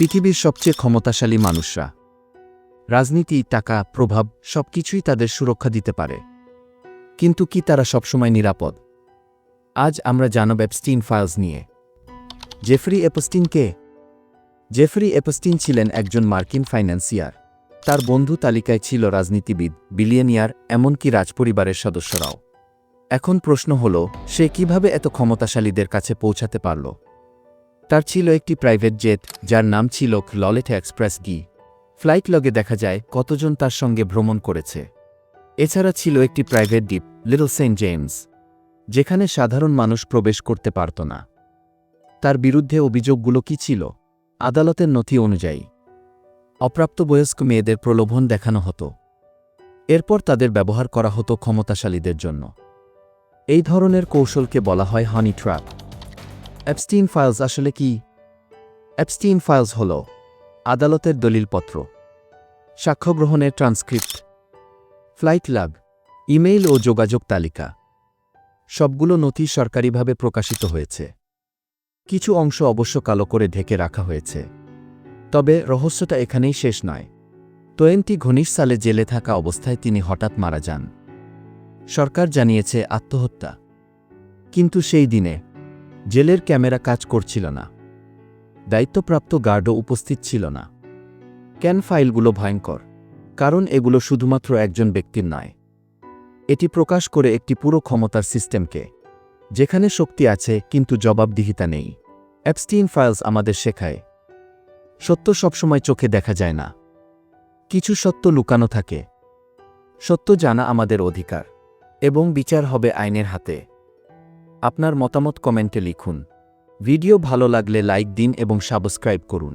পৃথিবীর সবচেয়ে ক্ষমতাশালী মানুষরা। রাজনীতি, টাকা, প্রভাব, সবকিছুই তাদের সুরক্ষা দিতে পারে। কিন্তু কি তারা সবসময় নিরাপদ? আজ আমরা জানব অ্যাপস্টিন ফাইলস নিয়ে। জেফরি এপস্টিন কে? জেফরি এপস্টিন ছিলেন একজন মার্কিন ফাইন্যান্সিয়ার। তার বন্ধু তালিকায় ছিল রাজনীতিবিদ, বিলিয়নিয়ার, এমনকি রাজপরিবারের সদস্যরাও। এখন প্রশ্ন হল, সে কীভাবে এত ক্ষমতাশালীদের কাছে পৌঁছাতে পারল? তার ছিল একটি প্রাইভেট জেট, যার নাম ছিল ললেট এক্সপ্রেস গি। ফ্লাইট লগে দেখা যায়, কতজন তার সঙ্গে ভ্রমণ করেছে। এছাড়া ছিল একটি প্রাইভেট দ্বীপ, লিটল সেন্ট জেমস, যেখানে সাধারণ মানুষ প্রবেশ করতে পারত না। তার বিরুদ্ধে অভিযোগগুলো কি ছিল? আদালতের নথি অনুযায়ী। অপ্রাপ্তবয়স্ক মেয়েদের প্রলোভন দেখানো হতো। এরপর তাদের ব্যবহার করা হতো ক্ষমতাশালীদের জন্য। এই ধরনের কৌশলকে বলা হয় হানি ট্র্যাপ অ্যাপস্টিন ফাইলস আসলে কি? অ্যাপস্টিন ফাইলস হল আদালতের দলিলপত্র। সাক্ষ্য গ্রহণের ট্রান্সক্রিপ্ট ফ্লাইট লাগ ইমেইল ও যোগাযোগ তালিকা। সবগুলো নথি সরকারিভাবে প্রকাশিত হয়েছে। কিছু অংশ অবশ্য কালো করে ঢেকে রাখা হয়েছে। তবে রহস্যটা এখানেই শেষ নয়। টোয়েন্টি ঘনিশ সালে জেলে থাকা অবস্থায় তিনি হঠাৎ মারা যান। সরকার জানিয়েছে আত্মহত্যা। কিন্তু সেই দিনে জেলের ক্যামেরা কাজ করছিল না। দায়িত্বপ্রাপ্ত গার্ডও উপস্থিত ছিল না। ক্যান ফাইলগুলো ভয়ঙ্কর, কারণ এগুলো শুধুমাত্র একজন ব্যক্তির নয়। এটি প্রকাশ করে একটি পুরো ক্ষমতার সিস্টেমকে, যেখানে শক্তি আছে কিন্তু জবাবদিহিতা নেই। অ্যাপস্টিন ফাইলস আমাদের শেখায়, সত্য সবসময় চোখে দেখা যায় না। কিছু সত্য লুকানো থাকে। সত্য জানা আমাদের অধিকার, এবং বিচার হবে আইনের হাতে। আপনার মতামত কমেন্টে লিখুন। ভিডিও ভালো লাগলে লাইক দিন এবং সাবস্ক্রাইব করুন।